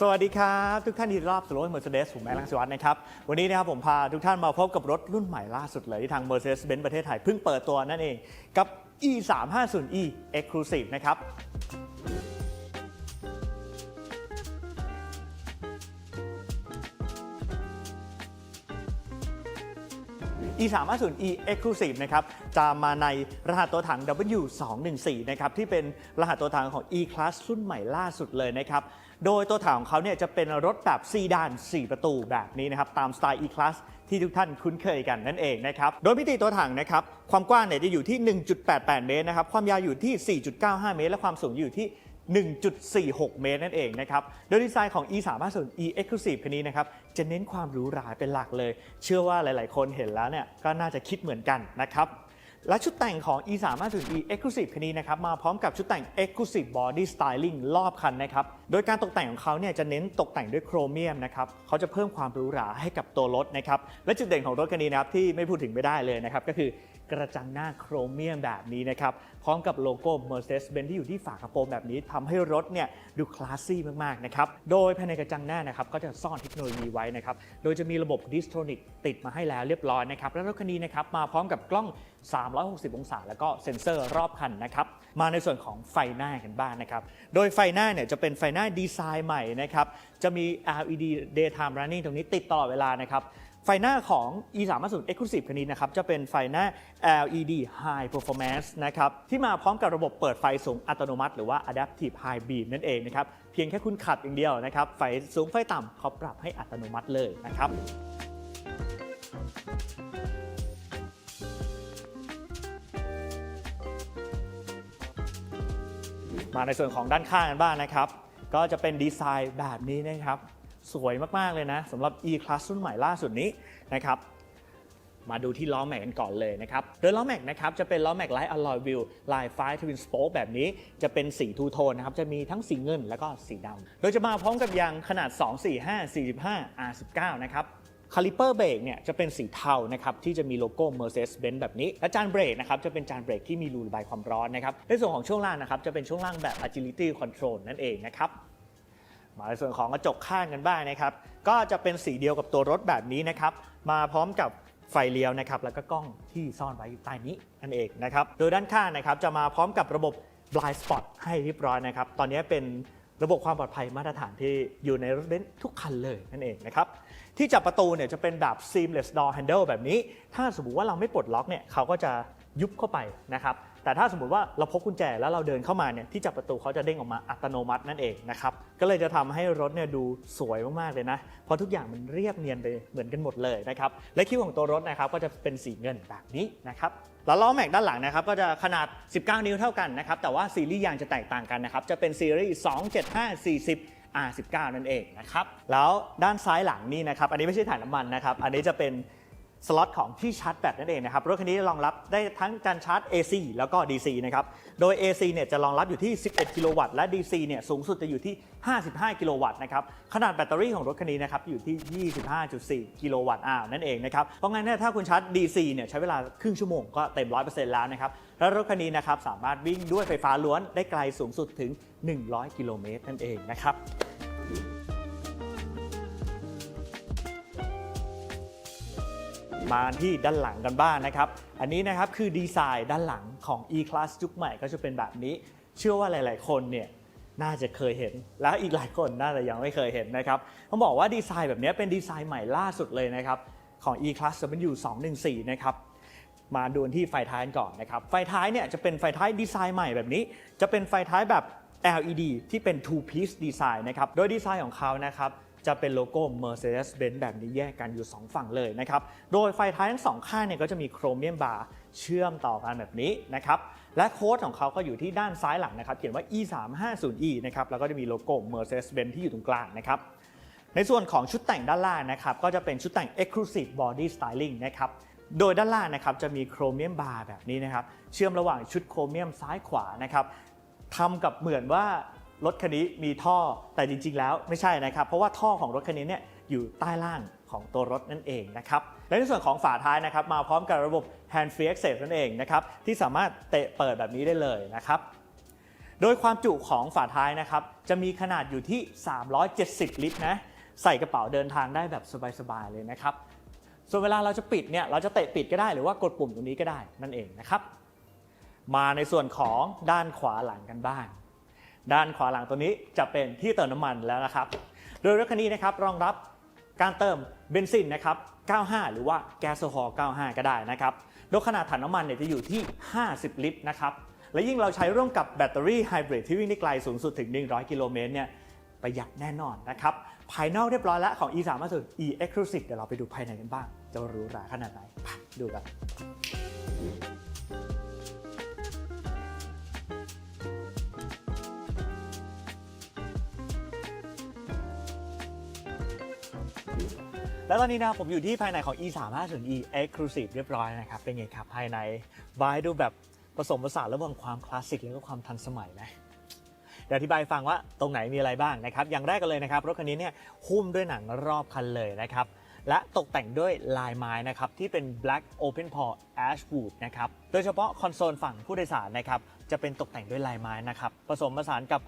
สวัสดีครับ ทุกท่านที่รอบสู่รถ Mercedes ผมแม็กลังสิวัฒน์นะครับ วันนี้นะครับผมพาทุกท่านมาพบกับรถรุ่นใหม่ล่าสุดเลย ที่ทาง Mercedes-Benz ประเทศไทยเพิ่งเปิดตัวนั่นเอง กับ e 3 5 0 e Exclusive นะครับ e 3 5 0 e Exclusive นะครับจะมาในรหัสตัวถัง W 2 1 4 นะครับที่เป็นรหัสตัวถังของ e Class รุ่นใหม่ล่าสุดเลยนะครับ โดยตัวถังของเขาเนี่ยจะเป็นรถแบบ4ด้าน 4 ประตูแบบนี้นะครับ ตามสไตล์ e Class ที่ทุกท่านคุ้นเคยกันนั่นเองนะครับ โดยมิติตัวถังนะครับ ความกว้างเนี่ยจะอยู่ที่ 1.88 เมตรนะครับ ความยาวอยู่ที่ 4.95 เมตร และความสูงอยู่ที่1.46 เมตรนั่นเองนะครับ โดยดีไซน์ของ e 3 5 0 e Exclusive คันนี้นะครับ จะเน้นความหรูหราเป็นหลักเลย เชื่อว่าหลาย ๆ คนเห็นแล้วเนี่ย ก็น่าจะคิดเหมือนกันนะครับ และชุดแต่งของ e 3 5 0 e Exclusive คันนี้นะครับมาพร้อมกับชุดแต่ง Exclusive Body Styling รอบคันนะครับโดยการตกแต่งของเขาเนี่ยจะเน้นตกแต่งด้วยโครเมียมนะครับเขาจะเพิ่มความหรูหราให้กับตัวรถนะครับและจุดเด่นของรถคันนี้นะครับที่ไม่พูดถึงไม่ได้เลยนะครับก็คือ กระจังหน้าโครเมียมแบบนี้นะครับ พร้อมกับโลโก้ Mercedes-Benz ที่อยู่ที่ฝากระโปรงแบบนี้ทำให้รถเนี่ยดูคลาสซี่มากๆนะครับ โดยภายในกระจังหน้านะครับก็จะซ่อนเทคโนโลยีไว้นะครับ โดยจะมีระบบดิสโทนิกติดมาให้แล้วเรียบร้อยนะครับ และรถคันนี้นะครับมาพร้อมกับกล้อง 360 องศา แล้วก็เซ็นเซอร์รอบคันนะครับมาในส่วนของไฟหน้ากันบ้างนะครับ โดยไฟหน้าเนี่ยจะเป็นไฟหน้าดีไซน์ใหม่นะครับจะมี LED daytime running ตรงนี้ติดตลอดเวลานะครับ ไฟหน้าของ e 3 5 0 Exclusive คันนี้นะครับ จะเป็นไฟหน้า LED High Performance นะครับ ที่มาพร้อมกับระบบเปิดไฟสูงอัตโนมัติ หรือว่า Adaptive High Beam นั่นเองนะครับ เพียงแค่คุณขับอย่างเดียวนะครับ ไฟสูงไฟต่ำเขาปรับให้อัตโนมัติเลยนะครับมาในส่วนของด้านข้างกันบ้างนะครับ ก็จะเป็นดีไซน์แบบนี้นะครับ สวยมาก ๆ เลยนะสำหรับ E-Class รุ่นใหม่ล่าสุดนี้นะครับมาดูที่ล้อแม็กกันก่อนเลยนะครับ โดยล้อแม็กนะครับจะเป็นล้อแม็กไลท์อลลอยวิลลายไฟทวินสโป๊กแบบนี้จะเป็นสีทูโทนนะครับ จะมีทั้งสีเงินแล้วก็สีดำโดยจะมาพร้อมกับยางขนาด 245 45 R19 นะครับคาลิเปอร์เบรกเนี่ยจะเป็นสีเทานะครับที่จะมีโลโก้ Mercedes-Benz แบบนี้ และจานเบรกนะครับจะเป็นจานเบรกที่มีรูระบายความร้อนนะครับในส่วนของช่วงล่างนะครับจะเป็นช่วงล่างแบบ Agility Control นั่นเองนะครับ มาในส่วนของกระจกข้างกันบ้างนะครับ ก็จะเป็นสีเดียวกับตัวรถแบบนี้นะครับ มาพร้อมกับไฟเลี้ยวนะครับ แล้วก็กล้องที่ซ่อนไว้อยู่ใต้นี้นั่นเองนะครับ โดยด้านข้างนะครับจะมาพร้อมกับระบบ blind spot ให้เรียบร้อยนะครับ ตอนนี้เป็นระบบความปลอดภัยมาตรฐานที่อยู่ในรถเบนซ์ทุกคันเลยนั่นเองนะครับ ที่จับประตูเนี่ยจะเป็นแบบ seamless door handle แบบนี้ ถ้าสมมติว่าเราไม่ปลดล็อกเนี่ยเขาก็จะยุบเข้าไปนะครับ แต่ถ้าสมมติว่าเราพกกุญแจแล้วเราเดินเข้ามาเนี่ยที่จับประตูเขาจะเด้งออกมาอัตโนมัตินั่นเองนะครับก็เลยจะทำให้รถเนี่ยดูสวยมากๆเลยนะเพราะทุกอย่างมันเรียบเนียนไปเหมือนกันหมดเลยนะครับและคิ้วของตัวรถนะครับก็จะเป็นสีเงินแบบนี้นะครับแล้วล้อแม็กด้านหลังนะครับก็จะขนาด 19 นิ้วเท่ากันนะครับแต่ว่าซีรีส์ยางจะแตกต่างกันนะครับจะเป็นซีรีส์275 40 R19 นั่นเองนะครับแล้วด้านซ้ายหลังนี่นะครับอันนี้ไม่ใช่ถังน้ำมันนะครับอันนี้จะเป็น สล็อตของที่ชาร์จแบตนั่นเองนะครับรถคันนี้รองรับได้ทั้งการชาร์จ AC แล้วก็ DC นะครับโดย AC เนี่ยจะรองรับอยู่ที่ 11 กิโลวัตต์และ DC เนี่ยสูงสุดจะอยู่ที่ 55 กิโลวัตต์นะครับขนาดแบตเตอรี่ของรถคันนี้นะครับอยู่ที่ 25.4 กิโลวัตต์อาวนั่นเองนะครับเพราะงั้นเนี่ยถ้าคุณชาร์จ DC เนี่ยใช้เวลาครึ่งชั่วโมงก็เต็ม 100%แล้วนะครับและรถคันนี้นะครับสามารถวิ่งด้วยไฟฟ้าล้วนได้ไกลสูงสุดถึง 100 กิโลเมตรนั่นเองนะครับ มาที่ด้านหลังกันบ้างนะครับ อันนี้นะครับคือดีไซน์ด้านหลังของ E-Class ยุคใหม่ก็จะเป็นแบบนี้ เชื่อว่าหลาย ๆ คนเนี่ยน่าจะเคยเห็น แล้วอีกหลายคนน่าจะยังไม่เคยเห็นนะครับต้องบอกว่าดีไซน์แบบนี้เป็นดีไซน์ใหม่ล่าสุดเลยนะครับของ E-Class W214 นะครับมาดูที่ไฟท้ายกันก่อนนะครับ ไฟท้ายเนี่ยจะเป็นไฟท้ายดีไซน์ใหม่แบบนี้ จะเป็นไฟท้ายแบบ LED ที่เป็น two piece design นะครับ โดยดีไซน์ของเขานะครับ จะเป็นโลโก้ Mercedes-Benz แบบนี้แยกกันอยู่ 2 ฝั่งเลยนะครับ โดยไฟท้ายทั้งสองข้างเนี่ยก็จะมีโครเมียมบาร์เชื่อมต่อกันแบบนี้นะครับ และโค้ดของเขาก็อยู่ที่ด้านซ้ายหลังนะครับ เขียนว่า e 3 5 0 e นะครับ แล้วก็จะมีโลโก้ Mercedes-Benz ที่อยู่ตรงกลางนะครับในส่วนของชุดแต่งด้านล่างนะครับก็จะเป็นชุดแต่ง Exclusive Body Styling นะครับโดยด้านล่างนะครับจะมีโครเมียมบาร์แบบนี้นะครับ เชื่อมระหว่างชุดโครเมียมซ้ายขวานะครับทำกับเหมือนว่า รถคันนี้มีท่อแต่จริง ๆ แล้วไม่ใช่นะครับ เพราะว่าท่อของรถคันนี้เนี่ยอยู่ใต้ล่างของตัวรถนั่นเองนะครับและในส่วนของฝาท้ายนะครับมาพร้อมกับระบบ Hand Free Access นั่นเองนะครับที่สามารถเตะเปิดแบบนี้ได้เลยนะครับโดยความจุของฝาท้ายนะครับจะมีขนาดอยู่ที่ 370 ลิตรนะใส่กระเป๋าเดินทางได้แบบสบายๆเลยนะครับส่วนเวลาเราจะปิดเนี่ยเราจะเตะปิดก็ได้หรือว่ากดปุ่มตรงนี้ก็ได้นั่นเองนะครับมาในส่วนของด้านขวาหลังกันบ้าง ด้านขวาหลังตัวนี้จะเป็นที่เติมน้ำมันแล้วนะครับ โดยรถคันนี้นะครับรองรับการเติมเบนซินนะครับ 95 หรือว่าแก๊สโซฮอล์ 95 ก็ได้นะครับ โดยขนาดถังน้ำมันเนี่ยจะอยู่ที่ 50 ลิตรนะครับ และยิ่งเราใช้ร่วมกับแบตเตอรี่ไฮบริดที่วิ่งได้ไกลสูงสุดถึง 100 กิโลเมตรเนี่ยประหยัดแน่นอนนะครับ ภายนอกเรียบร้อยแล้วของ e 3 5 0 e exclusive เดี๋ยวเราไปดูภายในกันบ้าง จะหรูหราขนาดไหนไปดูกัน แล้วตอนนี้นะผมอยู่ที่ภายในของ e 3 5 0 e exclusive เรียบร้อยนะครับ เป็นไงครับภายในบายดูแบบผสมผสานระหว่างความคลาสสิกแล้วก็ความทันสมัยนะเดี๋ยวอธิบายฟังว่าตรงไหนมีอะไรบ้างนะครับ อย่างแรกกันเลยนะครับ รถคันนี้เนี่ยหุ้มด้วยหนังรอบคันเลยนะครับ และตกแต่งด้วยลายไม้นะครับ ที่เป็น black Openpor ashwood นะครับ โดยเฉพาะคอนโซลฝั่งผู้โดยสารนะครับ จะเป็นตกแต่งด้วยลายไม้นะครับ ผสมผสานกับ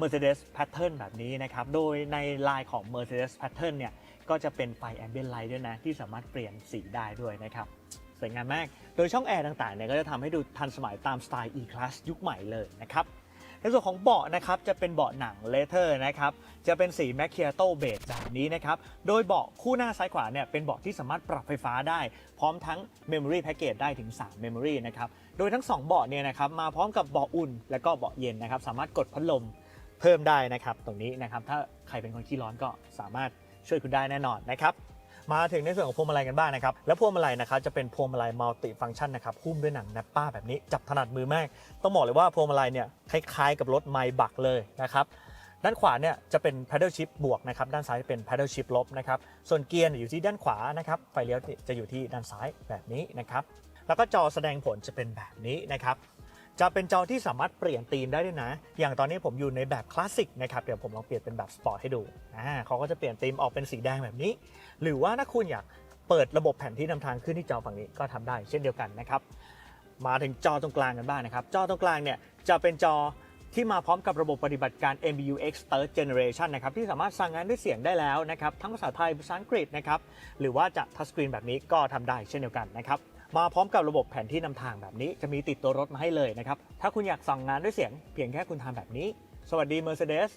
Mercedes Pattern แบบนี้นะครับ โดยในลายของ Mercedes Pattern เนี่ย ก็จะเป็นไฟ ambient light ด้วยนะ ที่สามารถเปลี่ยนสีได้ด้วยนะครับสวยงามมาก โดยช่องแอร์ต่างๆเนี่ยก็จะทำให้ดูทันสมัยตามสไตล์ E-Class ยุคใหม่เลยนะครับในส่วนของเบาะนะครับจะเป็นเบาะหนังเลเทอร์นะครับจะเป็นสีแมคเคียโตเบจแบบนี้นะครับโดยเบาะคู่หน้าซ้ายขวาเนี่ยเป็นเบาะที่สามารถปรับไฟฟ้าได้ พร้อมทั้ง Memory Package ได้ถึง 3 Memory นะครับโดยทั้ง 2 เบาะเนี่ยนะครับมาพร้อมกับเบาะอุ่น และก็เบาะเย็นนะครับสามารถกดพัดลมเพิ่มได้นะครับตรงนี้นะครับถ้าใครเป็นคนขี้ร้อนก็สามารถ ช่วยคุณได้แน่นอนนะครับมาถึงในส่วนของพวงมาลัยกันบ้างนะครับ แล้วพวงมาลัยนะครับจะเป็นพวงมาลัยมัลติฟัง c t ชันนะครับหุ้มด้วยหนังแนปป้าแบบนี้จับถนัดมือมาก ต้องบอกเลยว่าพวงมาลัยเนี่ยคล้ายๆกับรถไมบักเลยนะครับด้านขวาเนี่ยจะเป็น paddle shift บวกนะครับด้านซ้ายเป็น paddle shift ลบนะครับส่วนเกียร์อยู่ที่ด้านขวานะครับไฟเลี้ยวจะอยู่ที่ด้านซ้ายแบบนี้นะครับแล้วก็จอแสดงผลจะเป็นแบบนี้นะครับ จะเป็นจอที่สามารถเปลี่ยนธีมได้ด้วยนะ อย่างตอนนี้ผมอยู่ในแบบคลาสสิกนะครับ เดี๋ยวผมลองเปลี่ยนเป็นแบบสปอร์ตให้ดูอ่าเขาก็จะเปลี่ยนธีมออกเป็นสีแดงแบบนี้ หรือว่าถ้าคุณอยากเปิดระบบแผนที่นำทางขึ้นที่จอฝั่งนี้ก็ทำได้เช่นเดียวกันนะครับ มาถึงจอตรงกลางกันบ้างนะครับ จอตรงกลางเนี่ยจะเป็นจอที่มาพร้อมกับระบบปฏิบัติการ MBUX Third Generation นะครับที่สามารถสั่งงานด้วยเสียงได้แล้วนะครับ ทั้งภาษาไทยภาษาอังกฤษนะครับ หรือว่าจะทัชสกรีนแบบนี้ก็ทำได้เช่นเดียวกันนะครับ มาพร้อมกับระบบแผนที่นำทางแบบนี้จะมีติดตัวรถมาให้เลยนะครับ ถ้าคุณอยากสั่งงานด้วยเสียงเพียงแค่คุณทำแบบนี้ สวัสดี Mercedes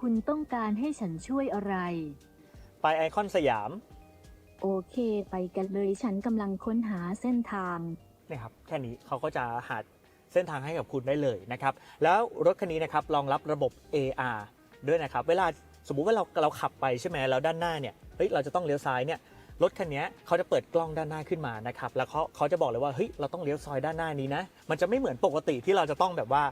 คุณต้องการให้ฉันช่วยอะไร ไปไอคอนสยามโอเค ไปกันเลยฉันกำลังค้นหาเส้นทาง นะครับแค่นี้เขาก็จะหาเส้นทางให้กับคุณได้เลยนะครับ แล้วรถคันนี้นะครับรองรับระบบ AR ด้วยนะครับ เวลาสมมุติว่าเราเราขับไปใช่ไหมแล้วด้านหน้าเนี่ยเฮ้ยเราจะต้องเลี้ยวซ้ายเนี่ย รถคันนี้เขาจะเปิดกล้องด้านหน้าขึ้นมานะครับแล้วเขาเขาจะบอกเลยว่าเฮ้ยเราต้องเลี้ยวซอยด้านหน้านี้นะมันจะไม่เหมือนปกติที่เราจะต้องแบบว่า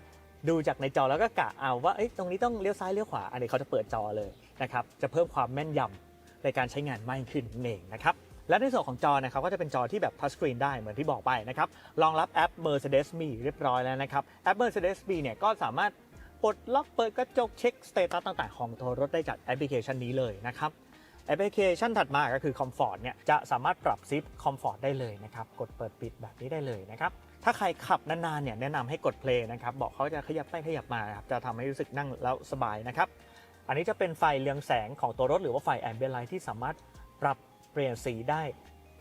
ดูจากในจอแล้วก็กะเอาว่าเอ้ยตรงนี้ต้องเลี้ยวซ้ายเลี้ยวขวา อันนี้เขาจะเปิดจอเลยนะครับจะเพิ่มความแม่นยำในการใช้งานมากขึ้นนั่นเองนะครับและในส่วนของจอนะครับก็จะเป็นจอที่แบบทัชสกรีนได้เหมือนที่บอกไปนะครับรองรับแอป Mercedes Me เรียบร้อยแล้วนะครับแอป Mercedes Me เนี่ยก็สามารถปลดล็อกเปิดกระจกเช็คสเตตัสต่างๆ ของตัวรถได้จากแอปพลิเคชันนี้เลยนะครับ แอปพลิเคชันถัดมาก็คือ Comfort เนี่ยจะสามารถปรับซิป Comfort ได้เลยนะครับ กดเปิดปิดแบบนี้ได้เลยนะครับถ้าใครขับนานๆเนี่ยแนะนำให้กดเพลย์นะครับบอกเขาจะขยับไปขยับมาครับจะทำให้รู้สึกนั่งแล้วสบายนะครับอันนี้จะเป็นไฟเรืองแสงของตัวรถหรือว่าไฟแอมเบียนไลท์ที่สามารถปรับเปลี่ยนสีได้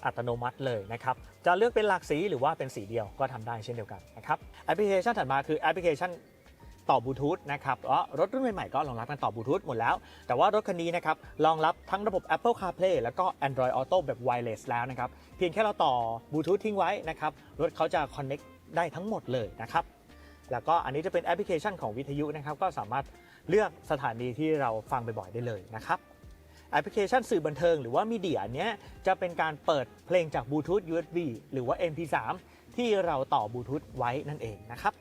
อัตโนมัติเลยนะครับ จะเลือกเป็นหลากสีหรือว่าเป็นสีเดียวก็ทำได้เช่นเดียวกันนะครับ แอปพลิเคชันถัดมาคือแอปพลิเคชัน ต่อบลูทูธนะครับเพราะรถรุ่นใหม่ๆก็รองรับการต่อบลูทูธหมดแล้ว แต่ว่ารถคันนี้นะครับรองรับทั้งระบบ Apple CarPlay แล้วก็ Android Auto แบบ Wireless แล้วนะครับ เพียงแค่เราต่อบลูทูธทิ้งไว้นะครับ รถเขาจะ Connect ได้ทั้งหมดเลยนะครับ แล้วก็อันนี้จะเป็นแอปพลิเคชันของวิทยุนะครับ ก็สามารถเลือกสถานีที่เราฟังบ่อยๆได้เลยนะครับแอปพลิเคชันสื่อบันเทิงหรือว่ามีเดียเนี้ยจะเป็นการเปิดเพลงจากบลูทูธ USB หรือว่า MP3 ที่เราต่อบลูทูธไว้นั่นเองนะครับ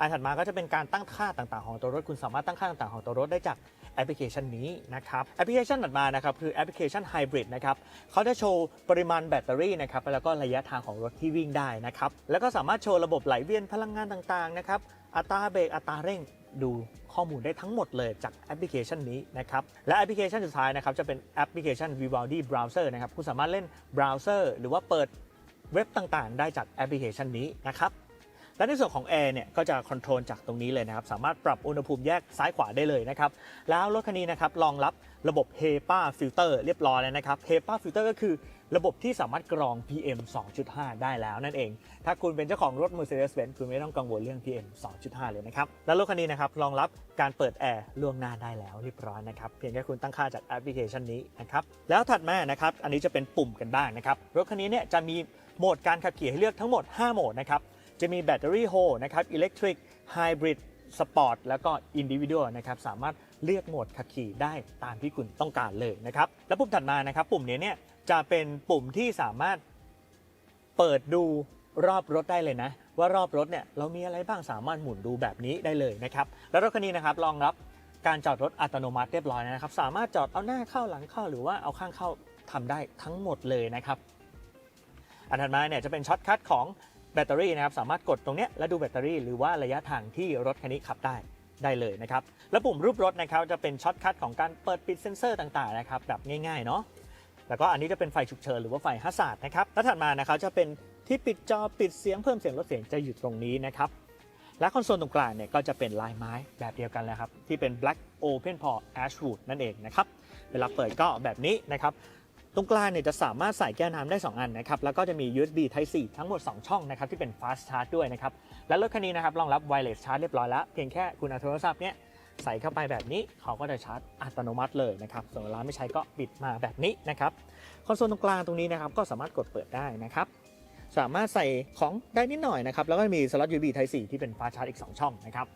อันถัดมาก็จะเป็นการตั้งค่าต่างๆของตัวรถ คุณสามารถตั้งค่าต่างๆของตัวรถได้จากแอปพลิเคชันนี้นะครับแอปพลิเคชันถัดมานะครับคือแอปพลิเคชันไฮบริดนะครับเขาจะโชว์ปริมาณแบตเตอรี่นะครับแล้วก็ระยะทางของรถที่วิ่งได้นะครับแล้วก็สามารถโชว์ระบบไหลเวียนพลังงานต่างๆนะครับอัตราเบรกอัตราเร่งดูข้อมูลได้ทั้งหมดเลยจากแอปพลิเคชันนี้นะครับ และแอปพลิเคชันสุดท้ายนะครับ จะเป็นแอปพลิเคชัน Vivaldi Browser นะครับ คุณสามารถเล่นเบราว์เซอร์หรือว่าเปิดเว็บต่างๆ ได้จากแอปพลิเคชันนี้นะครับ และในส่วนของแอร์เนี่ยก็จะคอนโทรลจากตรงนี้เลยนะครับ สามารถปรับอุณหภูมิแยกซ้ายขวาได้เลยนะครับ แล้วรถคันนี้นะครับรองรับระบบ HEPA filter เรียบร้อยแล้วนะครับ HEPA filter ก็คือระบบที่สามารถกรอง PM 2.5 ได้แล้วนั่นเอง ถ้าคุณเป็นเจ้าของรถ Mercedes-Benz คุณไม่ต้องกังวลเรื่อง PM 2.5 เลยนะครับ แล้วรถคันนี้นะครับรองรับการเปิดแอร์ล่วงหน้าได้แล้วเรียบร้อยนะครับ เพียงแค่คุณตั้งค่าจากแอปพลิเคชันนี้นะครับ แล้วถัดมานะครับ อันนี้จะเป็นปุ่มกันบ้างนะครับ รถคันนี้เนี่ยจะมีโหมดการขับขี่ให้เลือกทั้งหมด 5 โหมดนะครับ จะมีแบตเตอรี่โฮนะครับอิเล็กทริกไฮบริดสปอร์ตแล้วก็อินดิวิ u a l นะครับสามารถเลือกโหมดขับขี่ได้ตามที่คุณต้องการเลยนะครับ แล้วปุ่มถัดมานะครับปุ่มนี้เนี่ยจะเป็นปุ่มที่สามารถเปิดดูรอบรถได้เลยนะ ว่ารอบรถเนี่ยเรามีอะไรบ้างสามารถหมุนดูแบบนี้ได้เลยนะครับแล้วรถคันนี้นะครับรองรับการจอดรถอัตโนมัติเรียบร้อยนะครับ สามารถจอดเอาหน้าเข้าหลังเข้าหรือว่าเอาข้างเข้าทำได้ทั้งหมดเลยนะครับ อันถัดมาเนี่ยจะเป็นช็อตคัทของ แบตเตอรี่นะครับสามารถกดตรงนี้แล้วดูแบตเตอรี่หรือว่าระยะทางที่รถคันนี้ขับได้ได้เลยนะครับ แล้วปุ่มรูปรถนะครับจะเป็นช็อตคัทของการเปิดปิดเซ็นเซอร์ต่างๆนะครับแบบง่ายๆเนาะแล้วก็อันนี้จะเป็นไฟฉุกเฉินหรือว่าไฟฮัสซาร์ดนะครับแล้วถัดมานะครับจะเป็นที่ปิดจอปิดเสียงเพิ่มเสียงลดเสียงจะอยู่ตรงนี้นะครับและคอนโซลตรงกลางเนี่ยก็จะเป็นลายไม้แบบเดียวกันเลยครับที่เป็น Black Open Port Ashwood นั่นเองนะครับเวลาเปิดก็แบบนี้นะครับ ตรงกลางเนี่ยจะสามารถใส่แก้วน้ำได้ 2 อันนะครับ แล้วก็จะมี USB Type C ทั้งหมด 2 ช่องนะครับที่เป็น Fast Charge ด้วยนะครับ และรถคันนี้นะครับรองรับ Wireless Charge เรียบร้อยแล้ว เพียงแค่คุณเอาโทรศัพท์เนี่ยใส่เข้าไปแบบนี้เขาก็จะชาร์จอัตโนมัติเลยนะครับส่วนเวลาไม่ใช้ก็ปิดมาแบบนี้นะครับ คอนโซลตรงกลางตรงนี้นะครับก็สามารถกดเปิดได้นะครับ สามารถใส่ของได้นิดหน่อยนะครับ แล้วก็มีสล็อต USB Type C ที่เป็นฟ้าชาร์จอีก 2 ช่องนะครับ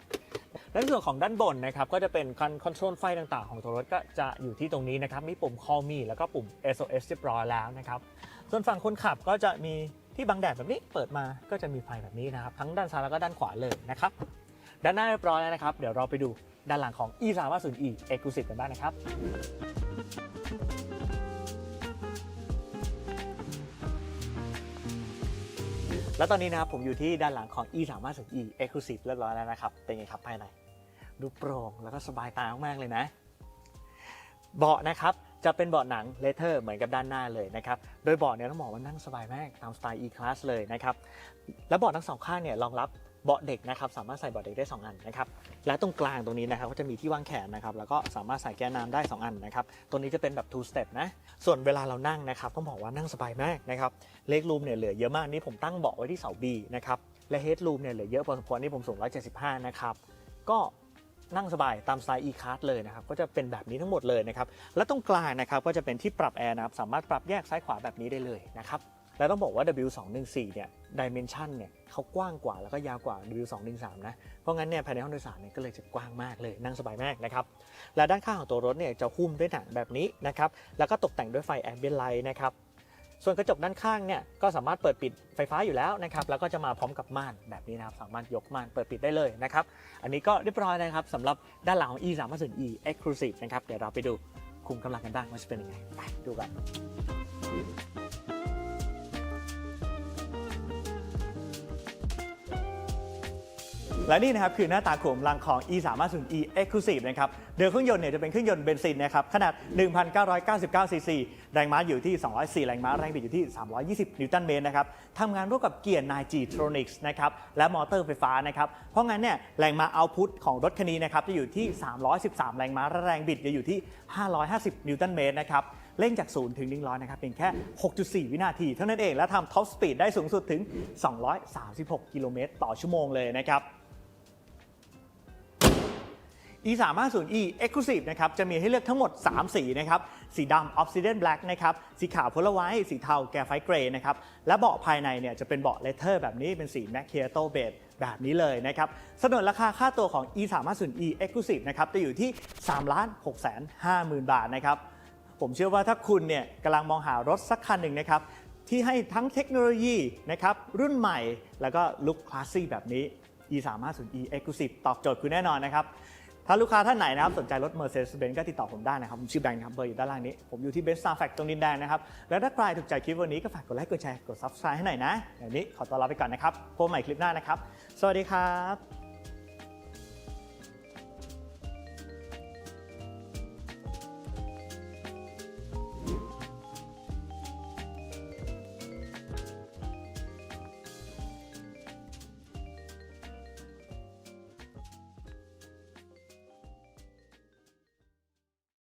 และในส่วนของด้านบนนะครับก็จะเป็นคอนโทรลไฟต่างๆ ของตัวรถก็จะอยู่ที่ตรงนี้นะครับมีปุ่ม Call Me แล้วก็ปุ่ม SOS เรียบร้อยแล้วนะครับส่วนฝั่งคนขับก็จะมีที่บังแดดแบบนี้เปิดมาก็จะมีไฟแบบนี้นะครับทั้งด้านซ้ายแล้วก็ด้านขวาเลยนะครับด้านหน้าเรียบร้อยแล้วนะครับ เดี๋ยวเราไปดูด้านหลังของ e 3 5 0 e Exclusive กันบ้างนะครับ แล้วตอนนี้นะครับผมอยู่ที่ด้านหลังของ e 3 5 0 e Exclusive เรียบร้อยแล้วนะครับ เป็นไงครับภายใน ดูโปร่งแล้วก็สบายตามากๆเลยนะ เบาะนะครับจะเป็นเบาะหนังเลเทอร์เหมือนกับด้านหน้าเลยนะครับ โดยเบาะเนี่ยต้องบอกว่านั่งสบายมากตามสไตล์ E-Class เลยนะครับ และเบาะทั้งสองข้างเนี่ยรองรับ เบาะเด็กนะครับสามารถใส่เบาะเด็กได้ 2 อันนะครับและตรงกลางตรงนี้นะครับก็จะมีที่วางแขนนะครับแล้วก็สามารถใส่แก้วน้ำได้ 2 อันนะครับตัวนี้จะเป็นแบบ two step นะส่วนเวลาเรานั่งนะครับต้องบอกว่านั่งสบายมากนะครับเลกรูมเนี่ยเหลือเยอะมากนี่ผมตั้งเบาะไว้ที่เสา B นะครับและเฮดรูมเนี่ยเหลือเยอะพอสมควรนี่ผมสูง 175 นะครับก็นั่งสบายตามสไตล์ e-card เลยนะครับก็จะเป็นแบบนี้ทั้งหมดเลยนะครับและตรงกลางนะครับก็จะเป็นที่ปรับแอร์นะครับสามารถปรับแยกซ้ายขวาแบบนี้ได้เลยนะครับ และต้องบอกว่า W214 เนี่ยดิเมนชันเนี่ยเขากว้างกว่าแล้วก็ยาวกว่า W213 นะ เพราะงั้นเนี่ยภายในห้องโดยสารเนี่ยก็เลยจะกว้างมากเลยนั่งสบายมากนะครับ และด้านข้างของตัวรถเนี่ยจะหุ้มด้วยหนังแบบนี้นะครับ แล้วก็ตกแต่งด้วยไฟแอมเบียนไลท์นะครับ ส่วนกระจกด้านข้างเนี่ยก็สามารถเปิดปิดไฟฟ้าอยู่แล้วนะครับ แล้วก็จะมาพร้อมกับม่านแบบนี้นะครับ สามารถยกม่านเปิดปิดได้เลยนะครับ อันนี้ก็เรียบร้อยนะครับสำหรับด้านหลังของ e 3 5 0 e exclusive นะครับ เดี๋ยวเราไปดูคุมกำลังกันบ้างว่าจะเป็นยังไง ไปดูกัน และนี่นะครับคือหน้าตาของลังของ e 3 5 0 e exclusive นะครับเดิมเครื่องยนต์เนี่ยจะเป็นเครื่องยนต์เบนซินนะครับขนาด 1,999 ซีซีแรงม้าอยู่ที่ 204 แรงม้าแรงบิดอยู่ที่ 320 นิวตันเมตรนะครับทำงานร่วมกับเกียร์ 9G Tronics นะครับและมอเตอร์ไฟฟ้านะครับเพราะงั้นเนี่ยแรงม้าเอาพุตของรถคันนี้นะครับจะอยู่ที่ 313 แรงม้าและแรงบิดจะอยู่ที่ 550 นิวตันเมตรนะครับเร่งจาก 0 ถึง 100 นะครับเป็นแค่ 6.4 วินาที เท่านั้นเอง และทำท็อปสปีดได้สูงสุดถึง 236 กิโลเมตรต่อชั่วโมงเลยนะครับ e 3 5 0 e exclusive นะครับจะมีให้เลือกทั้งหมด 3 สีนะครับสีดำ obsidian black นะครับสีขาวโพลาไวท์สีเทาแกไฟเกรย์นะครับและเบาะภายในเนี่ยจะเป็นเบาะเลเทอร์แบบนี้เป็นสี macchiato beige แบบนี้เลยนะครับสนนราคาค่าตัวของ e 3 5 0 e exclusive นะครับจะอยู่ที่3 6 5 0 0 0 0 บาทนะครับผมเชื่อว่าถ้าคุณเนี่ยกำลังมองหารถสักคันหนึ่งนะครับที่ให้ทั้งเทคโนโลยีนะครับรุ่นใหม่แล้วก็ลุคคลาสซี่แบบนี้ e 3 5 0 e exclusive ตอบโจทย์คุณแน่นอนนะครับ ถ้าลูกค้าท่านไหนนะครับสนใจรถ Mercedes-Benz ก็ติดต่อผมได้นะครับผมชื่อแบงค์นะครับเบอร์อยู่ด้านล่างนี้ ผมอยู่ที่ Best Star Fact ตรงดินแดงนะครับ แล้วถ้าใครถูกใจคลิปวันนี้ก็ฝากกดไลค์กดแชร์กด Subscribe ให้หน่อยนะเดี๋ยวนี้ขอตัวลาไปก่อนนะครับพบใหม่คลิปหน้านะครับ สวัสดีครับ